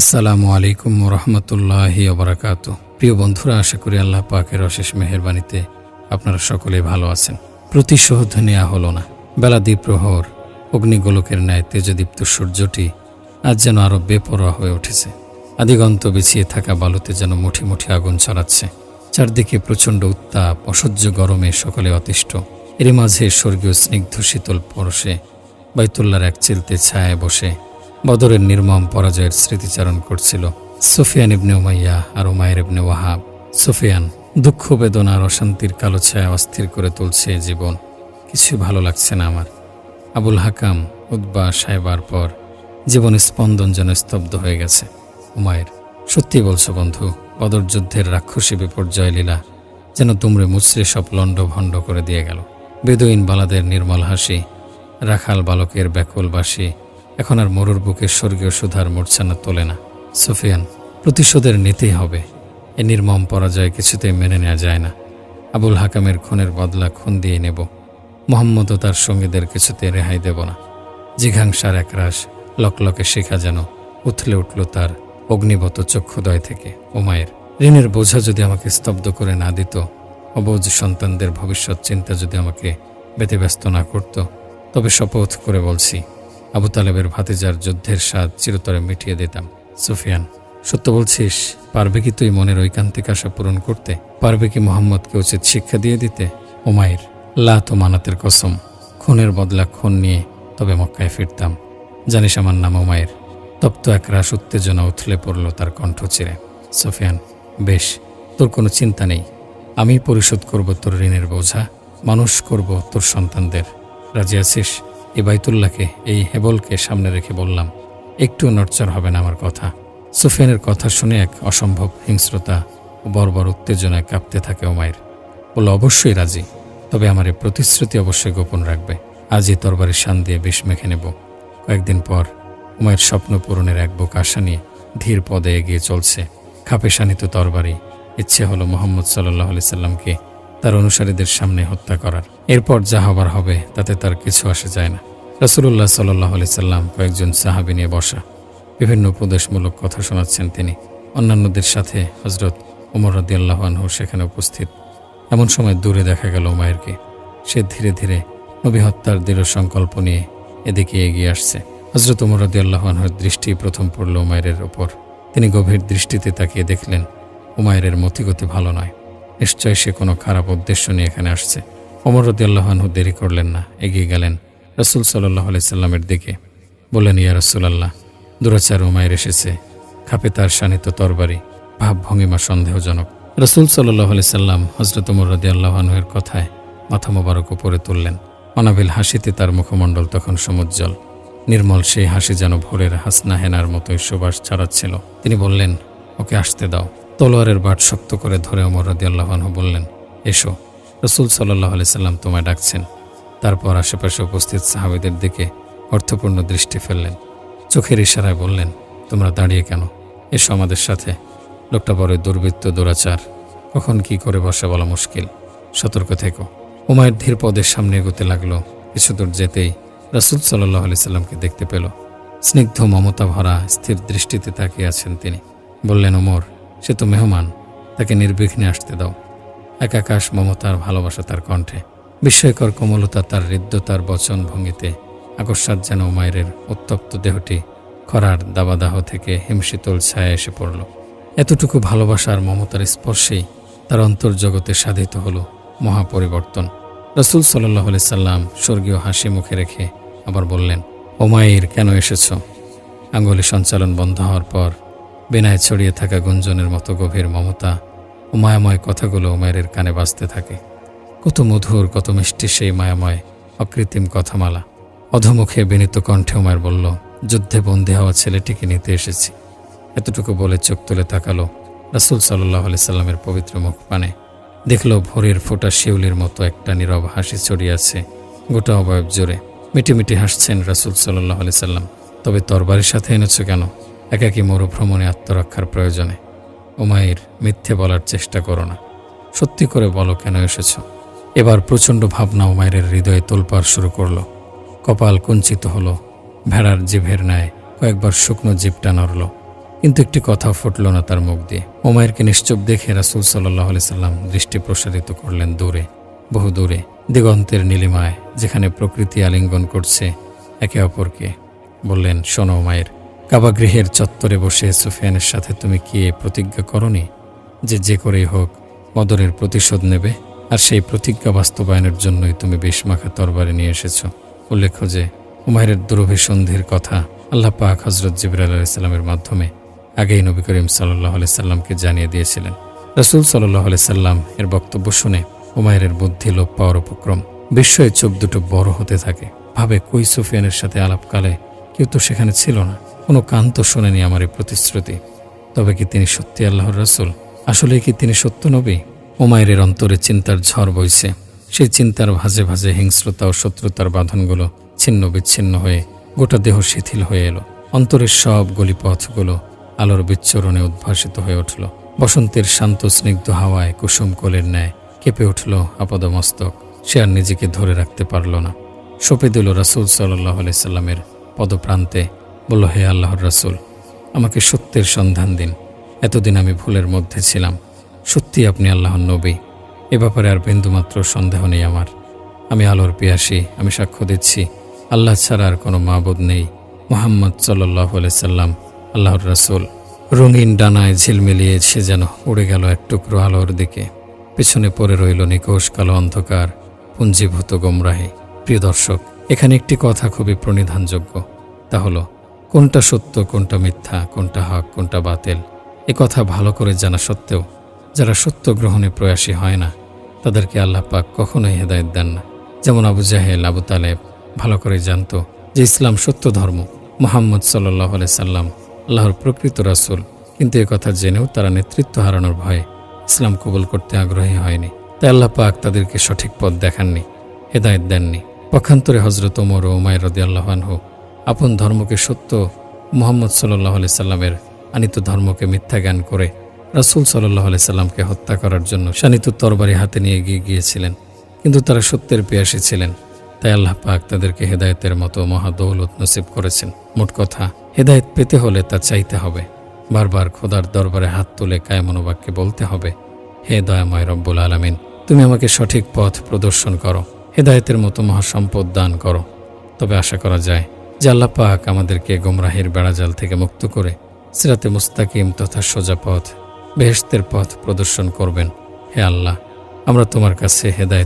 আসসালামু আলাইকুম রহমতুল্লাহি ওবরাকাত। প্রিয় বন্ধুরা, আশা করি আল্লাহ পাকের অশেষ মেহেরবানিতে আপনারা সকলে ভালো আছেন। প্রতিশোধ নেওয়া হলো না। বেলা দ্বীপ্রহর, অগ্নিগোলকের ন্যায় তেজদীপ্ত সূর্যটি আজ যেন আরও বেপরোয়া হয়ে উঠেছে। আদিগন্ত বিছিয়ে থাকা বালুতে যেন মুঠি মুঠি আগুন ছড়াচ্ছে। চারদিকে প্রচণ্ড উত্তাপ, অসহ্য গরমে সকলে অতিষ্ঠ। এরই মাঝে স্বর্গীয় স্নিগ্ধ শীতল পরশে বাইতুল্লার এক চিলতে ছায়ায় বসে বদরের নির্মম পরাজয়ের স্মৃতিচারণ করছিল সুফিয়ান ইবনে উমাইয়া আর উমায়ের ইবনে ওয়াহাব। সুফিয়ান দুঃখ, বেদনা আর অশান্তির কালো ছায়া অস্থির করে তুলছে জীবন। কিছু ভালো লাগছে না আমার। আবুল হাকাম উদ্বা সাহেবার পর জীবন স্পন্দন যেন স্তব্ধ হয়ে গেছে। উমায়ের সত্যি বলছো বন্ধু, বদর যুদ্ধের রাক্ষসী বিপর্যয় লীলা যেন তুমরে মুচড়ে সব লণ্ড ভণ্ড করে দিয়ে গেল। বেদুইন বালাদের নির্মল হাসি, রাখাল বালকের ব্যাকুল বাসি এখন আর মরুর বুকে স্বর্গীয় সুধার মূর্ছানা তোলে না। সুফিয়ান, প্রতিশোধের নিতেই হবে। এ নির্মম পরাজয় কিছুতেই মেনে নেওয়া যায় না। আবুল হাকামের খুনের বদলা খুন দিয়ে নেব। মোহাম্মদ ও তার সঙ্গীদের কিছুতে রেহাই দেব না। জিঘাংসার একরাশ লকলকে শিখা যেন উথলে উঠল তার অগ্নিবত চক্ষুদয় থেকে। ওমায়ের ঋণের বোঝা যদি আমাকে স্তব্ধ করে না দিত অবুজ সন্তানদের ভবিষ্যৎ চিন্তা যদি আমাকে ব্যতিব্যস্ত না করত, তবে শপথ করে বলছি আবু তালেবের ভাতিজার যুদ্ধের স্বাদ চিরতরে মিটিয়ে দিতাম। সুফিয়ান, সত্য বলছিস, পারবে কি তুই মনের ঐকান্তিক আশা পূরণ করতে? পারবে কি মোহাম্মদকে উচিত শিক্ষা দিয়ে দিতে? ওমায়ের লা তো মানাতের কসম, খুনের বদলা খুন নিয়ে তবে মক্কায় ফিরতাম। জানিস আমার নাম ওমায়ের তপ্ত এক রাস উত্তেজনা উথলে পড়ল তার কণ্ঠ চিরে। সোফিয়ান, বেশ, তোর কোনো চিন্তা নেই। আমি পরিশোধ করব তোর ঋণের বোঝা, মানুষ করব তোর সন্তানদের। রাজি আছিস? এই বাইতুল্লাহকে এই হেবলকে সামনে রেখে বললাম, একটু নড়চড় হবে না আমার কথা। সুফিয়ানের কথা শুনে এক অসম্ভব হিংস্রতা ও বর্বর উত্তেজনায় কাঁপতে থাকে ওমায়ের। বলল, অবশ্যই রাজি, তবে আমার এই প্রতিশ্রুতি অবশ্যই গোপন রাখবে। আজই তরবারির শান দিয়ে বিষ মেখে নেব। কয়েকদিন পর উমায়ের স্বপ্ন পূরণের এক বুক আশা নিয়ে ধীর পদে এগিয়ে চলছে খাপে শানিত তরবারি। ইচ্ছে হলো মোহাম্মদ সাল্লাহ সাল্লামকে তার অনুসারীদের সামনে হত্যা করার। এরপর যা হবার হবে, তাতে তার কিছু আসে যায় না। রসুল্লাহ সাল্লাহ আলি সাল্লাম কয়েকজন সাহাবি নিয়ে বসা। বিভিন্ন উপদেশমূলক কথা শোনাচ্ছেন তিনি। অন্যান্যদের সাথে হজরত উমর রদি আল্লাহানহু সেখানে উপস্থিত। এমন সময় দূরে দেখা গেল উমায়েরকে সে ধীরে ধীরে নবী হত্যার দৃঢ় সংকল্প নিয়ে এদিকে এগিয়ে আসছে। হজরত উমর রদি আল্লাহানহুর দৃষ্টি প্রথম পড়ল উমায়ের ওপর তিনি গভীর দৃষ্টিতে তাকিয়ে দেখলেন উমায়ের মতিগতি ভালো নয়। নিশ্চয় সে কোনো খারাপ উদ্দেশ্য নিয়ে এখানে আসছে। ওমর রদি আল্লাহানহু দেরি করলেন না, এগিয়ে গেলেন রসুল সাল্লাহ সাল্লামের দিকে। বললেন, ইয়া রসুলাল্লাহ, দুরাচার উমায়ের এসেছে, খাপে তার শানিত তরবারি, ভাব ভঙ্গিমা সন্দেহজনক। রসুল সাল্লাহ সাল্লাম হজরত উমর আল্লাহানহের কথায় মাথা মোবারক উপরে তুললেন। অনাবিল হাসিতে তার মুখমণ্ডল তখন সমুজ্জ্বল। নির্মল সেই হাসি যেন ভোরের হাসনা হেনার মতোই সুবাস ছাড়াচ্ছিল। তিনি বললেন, ওকে আসতে দাও। তলোয়ারের বাট শক্ত করে ধরে ওমর রদি বললেন, এসো। রসুল সাল্লাহ আলি সাল্লাম তোমায় ডাকছেন। তারপর আশেপাশে উপস্থিত সাহাবিদের দিকে অর্থপূর্ণ দৃষ্টি ফেললেন। চোখের ইশারায় বললেন, তোমরা দাঁড়িয়ে কেন? এসো আমাদের সাথে। লোকটা বড় দুর্বৃত্ত, দুরাচার। কখন কি করে বসে বলা মুশকিল। সতর্ক থেকো। উমায়ের ধীর পদের সামনে এগোতে লাগল। কিছু দূর যেতেই রাসুল সাল্লাহ আলি সাল্লামকে দেখতে পেল। স্নিগ্ধ মমতা ভরা, স্থির দৃষ্টিতে তাকিয়ে আছেন তিনি। বললেন, ওমর সে তো মেহমান, তাকে নির্বিঘ্নে আসতে দাও। একাকাশ মমতার ভালোবাসা তার কণ্ঠে। বিস্ময়কর কোমলতা তার হৃদ্যতার বচন ভঙ্গিতে আকস্মাত যেন উমায়ের উত্তপ্ত দেহটি খরার দাবাদাহ থেকে হিমশীতল ছায়া এসে পড়ল। এতটুকু ভালোবাসার মমতার স্পর্শেই তার অন্তর্জগতে সাধিত হল মহাপরিবর্তন। রসুল সাল্লাহ সাল্লাম স্বর্গীয় হাসি মুখে রেখে আবার বললেন, ওমায়ের কেন এসেছ? আঙ্গুলি সঞ্চালন বন্ধ হওয়ার পর বেনায় ছড়িয়ে থাকা গুঞ্জনের মতো গভীর মমতা ও মায়াময় কথাগুলো উমায়ের কানে বাজতে থাকে। কত মধুর, কত মিষ্টি সেই মায়াময় অকৃত্রিম কথামালা। অধমুখে বিনীত কণ্ঠে উমায়ের বলল, যুদ্ধে বন্দী হওয়া ছেলেটিকে নিতে এসেছি। এতটুকু বলে চোখ তুলে তাকালো রাসুল সাল্লাহ আলি সাল্লামের পবিত্র মুখ পানে দেখল ভোরের ফোটা শিউলির মতো একটা নীরব হাসি ছড়িয়েছে গোটা অবয়ব জোরে মিটিমিটি হাসছেন রাসুল সাল্লাহ আলি সাল্লাম, তবে তরবারির সাথে এনেছ কেন? একাকি মরুভ্রমণে আত্মরক্ষার প্রয়োজনে। উমায়ের মিথ্যে বলার চেষ্টা করো না। সত্যি করে বলো কেন এসেছ? এবার প্রচণ্ড ভাবনা উমায়ের হৃদয়ে তোলপাড় শুরু করল। কপাল কুঞ্চিত হলো। ভেড়ার জিভের ন্যায় কয়েকবার শুকনো জিভটা নড়ল। কিন্তু একটি কথা ফুটল না তার মুখ দিয়ে। ওমায়েরকে নিশ্চুপ দেখে রাসুল সাল্লাহ সাল্লাম দৃষ্টি প্রসারিত করলেন দূরে, বহু দূরে, দিগন্তের নীলিমায়, যেখানে প্রকৃতি আলিঙ্গন করছে একে অপরকে। বললেন, শোনো মায়ের কাবাগৃহের চত্বরে বসে সুফিয়ানের সাথে তুমি কি প্রতিজ্ঞা করনি যে যে করেই হোক বদরের প্রতিশোধ নেবে? আর সেই প্রতিজ্ঞা বাস্তবায়নের জন্যই তুমি বিষ-মাখা তরবারে নিয়ে এসেছ। উল্লেখ্য যে উমায়ের দুরভিসন্ধির কথা আল্লাহ পাক হজরত জিবরাল আলাইসাল্লামের মাধ্যমে আগেই নবী করিম সাল্লাহ সাল্লামকে জানিয়ে দিয়েছিলেন। রসুল সাল্লাহ সাল্লাম এর বক্তব্য শুনে উমায়ের বুদ্ধি লোপ পাওয়ার উপক্রম। বিস্ময়ে চোখ দুটো বড় হতে থাকে। ভাবে কই সুফিয়ানের সাথে আলাপকালে কেউ তো সেখানে ছিল না। কোনো কান তো শোনেনি আমার এই প্রতিশ্রুতি। তবে কি তিনি সত্যি আল্লাহর রাসুল? আসলে কি তিনি সত্য নবী? ওমায়ের অন্তরে চিন্তার ঝড় বইছে। সেই চিন্তার ভাজে ভাজে হিংস্রতা ও শত্রুতার বাঁধনগুলো ছিন্ন বিচ্ছিন্ন হয়ে গোটা দেহ শিথিল হয়ে এলো। অন্তরের সব গলিপথগুলো আলোর বিচ্ছরণে উদ্ভাসিত হয়ে উঠল। বসন্তের শান্ত স্নিগ্ধ হাওয়ায় কুসুম কোলের ন্যায় কেঁপে উঠল আপদমস্তক। সে আর নিজেকে ধরে রাখতে পারল না। সপে দিল রাসুল সাল্লাহ সাল্লামের পদপ্রান্তে বলল, হে আল্লাহর রাসূল, আমাকে সত্যের সন্ধান দিন। এতদিন আমি ভুলের মধ্যে ছিলাম। সত্যি আপনি আল্লাহর নবী। এ ব্যাপারে আর বিন্দুমাত্র সন্দেহ নেই আমার। আমি আলোর পিয়াসী, আমি সাক্ষ্য দিচ্ছি। আল্লাহ ছাড়া আর কোনো মাবুদ নেই। মোহাম্মদ সাল্লাহ সাল্লাম, আল্লাহর রাসূল। রঙিন ডানায় ঝিলমিলিয়ে সে যেন উড়ে গেল এক টুকরো আলোর দিকে। পেছনে পড়ে রইল নিকোষ কালো অন্ধকার, পুঞ্জীভূত গোমরাহে। প্রিয় দর্শক এখানে একটি কথা খুবই প্রণিধানযোগ্য। তা হলো, কোনটা সত্য, কোনটা মিথ্যা, কোনটা হক, কোনটা বাতিল, এ কথা ভালো করে জানা সত্ত্বেও যারা সত্য গ্রহণে প্রয়াসী হয় না, তাদেরকে আল্লাহ পাক কখনোই হেদায়ত দেন না। যেমন আবু জাহেল, আবু তালেব ভালো করে জানত যে ইসলাম সত্য ধর্ম। মোহাম্মদ সাল্লাহ সাল্লাম আল্লাহর প্রকৃত রাসূল। কিন্তু এ কথা জেনেও তারা নেতৃত্ব হারানোর ভয়ে ইসলাম কবুল করতে আগ্রহী হয়নি। তাই আল্লাহ পাক তাদেরকে সঠিক পথ দেখাননি, হেদায়ত দেননি। পক্ষান্তরে হজরত ওমর ও উমায় রদি আল্লাহানহু আপন ধর্মকে সত্য মোহাম্মদ সাল্লাহ আলি সাল্লামের আনিত ধর্মকে মিথ্যা জ্ঞান করে রাসুল সাল্লাহ আলি সাল্লামকে হত্যা করার জন্য শানিত তরবারি হাতে নিয়ে এগিয়ে গিয়েছিলেন। কিন্তু তারা সত্যের পেয়াসী ছিলেন। তাই আল্লাহ পাক তাদেরকে হেদায়েতের মতো মহাদৌলত নসিব করেছেন। মোট কথা, হেদায়েত পেতে হলে তা চাইতে হবে। বারবার খোদার দরবারে হাত তুলে কায়মনোবাক্যে বলতে হবে, হে দয়াময় রব্বুল আলমিন, তুমি আমাকে সঠিক পথ প্রদর্শন করো। হেদায়েতের মতো মহাসম্পদ দান করো। তবে আশা করা যায় যে আল্লাহ পাক আমাদেরকে গোমরাহের বেড়াজাল থেকে মুক্ত করে সিরাতে মুস্তাকিম তথা সোজা পথ, বেহেশতের পথ প্রদর্শন করবেন। হে আল্লাহ, আমরা তোমার কাছে হেদায়েত